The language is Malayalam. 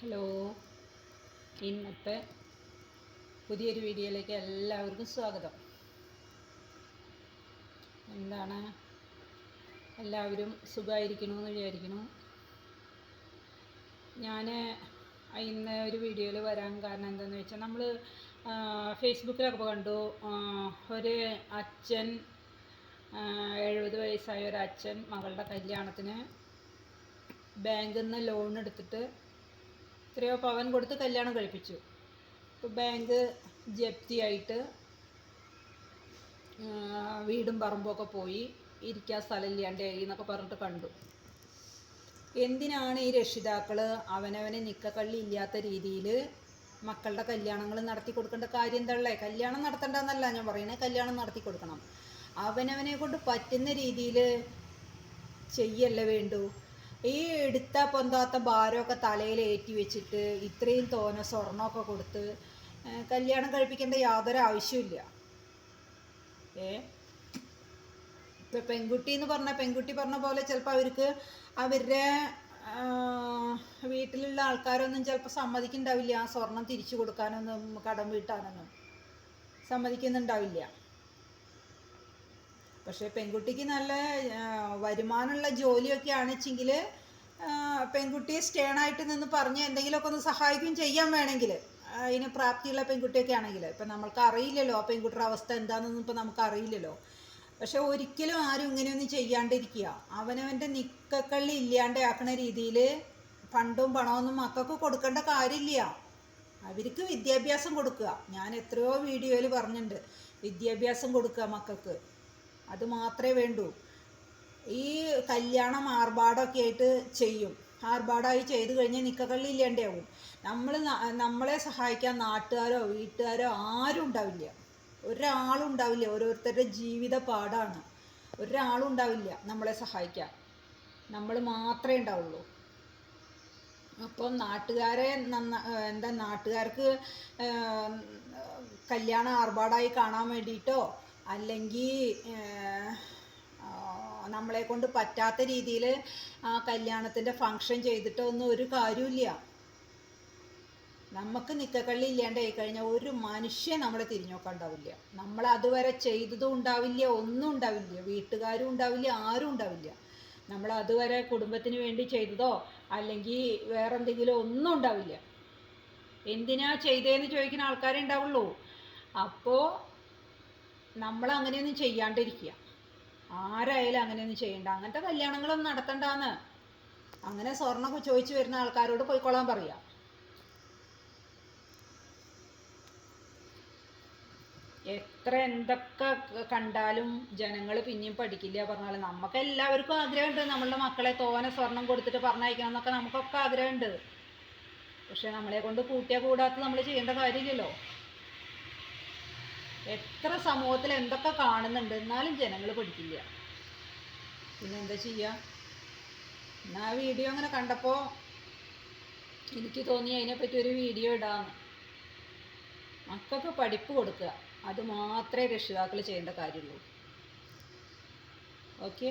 ഹലോ. ഇന്നത്തെ പുതിയൊരു വീഡിയോയിലേക്ക് എല്ലാവർക്കും സ്വാഗതം. എന്താണ്? എല്ലാവരും സുഖമായിരിക്കണമെന്ന് വിചാരിക്കുന്നു. ഞാൻ ഇന്ന് ഒരു വീഡിയോയിൽ വരാൻ കാരണം എന്താണെന്ന് വെച്ചാൽ നമ്മൾ ഫേസ്ബുക്കിലൊക്കെ കണ്ടു ഒരു അച്ഛൻ എഴുപത് വയസ്സായ ഒരു അച്ഛൻ മകളുടെ കല്യാണത്തിന് ബാങ്കിൽ നിന്ന് ലോൺ എടുത്തിട്ട് എത്രയോ പവൻ കൊടുത്ത് കല്യാണം കഴിപ്പിച്ചു. ഇപ്പോൾ ബാങ്ക് ജപ്തിയായിട്ട് വീടും പറമ്പൊക്കെ പോയി ഇരിക്കാൻ സ്ഥലമില്ലാണ്ടായി എന്നൊക്കെ പറഞ്ഞിട്ട് കണ്ടു. എന്തിനാണ് ഈ രക്ഷിതാക്കൾ അവനവനെ നിക്കക്കള്ളി ഇല്ലാത്ത രീതിയിൽ മക്കളുടെ കല്യാണങ്ങൾ നടത്തി കൊടുക്കേണ്ട കാര്യം തള്ളേ? കല്യാണം നടത്തണ്ടെന്നല്ല ഞാൻ പറയുന്നത് കല്യാണം നടത്തി കൊടുക്കണം. അവനവനെ കൊണ്ട് പറ്റുന്ന രീതിയിൽ ചെയ്യല്ലേ വേണ്ടു? ഈ എടുത്ത പൊന്താത്ത ഭാരമൊക്കെ തലയിൽ ഏറ്റി വെച്ചിട്ട് ഇത്രയും തോന സ്വർണമൊക്കെ കൊടുത്ത് കല്യാണം കഴിപ്പിക്കേണ്ട യാതൊരു ആവശ്യമില്ല ഏ? ഇപ്പം പെൺകുട്ടി എന്ന് പറഞ്ഞ പെൺകുട്ടി പറഞ്ഞ പോലെ ചിലപ്പോൾ അവർക്ക് അവരുടെ വീട്ടിലുള്ള ആൾക്കാരൊന്നും ചിലപ്പോൾ സമ്മതിക്കുന്നുണ്ടാവില്ല ആ സ്വർണം തിരിച്ചു കൊടുക്കാനൊന്നും കടം വീട്ടാനൊന്നും. സമ്മതിക്കുന്നുണ്ടാവില്ല. പക്ഷേ പെൺകുട്ടിക്ക് നല്ല വരുമാനമുള്ള ജോലിയൊക്കെ ആണെച്ചെങ്കിൽ പെൺകുട്ടിയെ സ്റ്റേണായിട്ട് നിന്ന് പറഞ്ഞ് എന്തെങ്കിലുമൊക്കെ ഒന്ന് സഹായിക്കുകയും ചെയ്യാൻ വേണമെങ്കിൽ അതിന് പ്രാപ്തിയുള്ള പെൺകുട്ടിയൊക്കെ ആണെങ്കിൽ ഇപ്പം നമ്മൾക്ക് അറിയില്ലല്ലോ ആ പെൺകുട്ടിയുടെ അവസ്ഥ എന്താണെന്നൊന്നും ഇപ്പം നമുക്ക് അറിയില്ലല്ലോ പക്ഷെ ഒരിക്കലും ആരും ഇങ്ങനെയൊന്നും ചെയ്യാണ്ടിരിക്കുക. അവനവന്റെ നിക്കക്കള്ളി ഇല്ലാണ്ടാക്കുന്ന രീതിയിൽ പണ്ടും പണമൊന്നും മക്കൾക്ക് കൊടുക്കേണ്ട കാര്യമില്ല. അവർക്ക് വിദ്യാഭ്യാസം കൊടുക്കുക. ഞാൻ എത്രയോ വീഡിയോയിൽ പറഞ്ഞിട്ടുണ്ട്. വിദ്യാഭ്യാസം കൊടുക്കുക മക്കൾക്ക്. അത് മാത്രമേ വേണ്ടൂ. ഈ കല്യാണം ആർഭാടമൊക്കെ ആയിട്ട് ചെയ്യും. ആർഭാടമായി ചെയ്ത് കഴിഞ്ഞാൽ നിക്കക്കള്ളി ഇല്ലാണ്ടാവും നമ്മൾ നമ്മളെ സഹായിക്കാൻ നാട്ടുകാരോ വീട്ടുകാരോ ആരും ഉണ്ടാവില്ല. ഒരാളും ഉണ്ടാവില്ല. ഓരോരുത്തരുടെ ജീവിത പാടാണ്. ഒരാളും ഉണ്ടാവില്ല നമ്മളെ സഹായിക്കാൻ. നമ്മൾ മാത്രമേ ഉണ്ടാവുള്ളൂ. അപ്പം നാട്ടുകാരെ നന്ന എന്താ നാട്ടുകാർക്ക് കല്യാണം ആർഭാടായി കാണാൻ വേണ്ടിയിട്ടോ അല്ലെങ്കിൽ നമ്മളെ കൊണ്ട് പറ്റാത്ത രീതിയിൽ ആ കല്യാണത്തിന്റെ ഫങ്ഷൻ ചെയ്തിട്ടോ ഒന്നും ഒരു കാര്യമില്ല നമുക്ക് നിക്കക്കള്ളി ഇല്ലാണ്ടായി കഴിഞ്ഞാൽ ഒരു മനുഷ്യൻ നമ്മളെ തിരിഞ്ഞു നോക്കാൻ നമ്മൾ അതുവരെ ചെയ്തതും ഉണ്ടാവില്ല ഒന്നും ഉണ്ടാവില്ല. വീട്ടുകാരും ഉണ്ടാവില്ല ആരും ഉണ്ടാവില്ല. നമ്മൾ അതുവരെ കുടുംബത്തിന് വേണ്ടി ചെയ്തതോ അല്ലെങ്കിൽ വേറെ എന്തെങ്കിലും ഒന്നും ഉണ്ടാവില്ല. എന്തിനാ ചെയ്തേന്ന് ചോദിക്കുന്ന ആൾക്കാരേ ഉണ്ടാവുള്ളൂ. അപ്പോൾ നമ്മൾ അങ്ങനെയൊന്നും ചെയ്യാണ്ടിരിക്കുക. ആരായാലും അങ്ങനെയൊന്നും ചെയ്യണ്ട. അങ്ങനത്തെ കല്യാണങ്ങളൊന്നും നടത്തണ്ടാന്ന്. അങ്ങനെ സ്വർണമൊക്കെ ചോദിച്ചു വരുന്ന ആൾക്കാരോട് പോയിക്കൊള്ളാൻ പറയാം. എത്ര എന്തൊക്കെ കണ്ടാലും ജനങ്ങൾ പിന്നെയും പഠിക്കില്ല പറഞ്ഞാൽ നമുക്ക് എല്ലാവർക്കും ആഗ്രഹമുണ്ട്. നമ്മളുടെ മക്കളെ തോനെ സ്വർണം കൊടുത്തിട്ട് പറഞ്ഞയക്കണം എന്നൊക്കെ നമുക്കൊക്കെ ആഗ്രഹമുണ്ട്. പക്ഷെ നമ്മളെ കൊണ്ട് കൂട്ടിയാൽ കൂടാത്ത നമ്മൾ ചെയ്യേണ്ട കാര്യമില്ലല്ലോ. എത്ര സമൂഹത്തിൽ എന്തൊക്കെ കാണുന്നുണ്ട് എന്നാലും ജനങ്ങൾ പഠിക്കില്ല. പിന്നെ എന്താ ചെയ്യുക എന്നാ ആ വീഡിയോ അങ്ങനെ കണ്ടപ്പോൾ എനിക്ക് തോന്നി അതിനെപ്പറ്റി ഒരു വീഡിയോ ഇടാന്ന്. മക്കൾക്ക് പഠിപ്പ് കൊടുക്കുക. അത് മാത്രമേ രക്ഷിതാക്കൾ ചെയ്യേണ്ട കാര്യമുള്ളൂ. ഓക്കെ?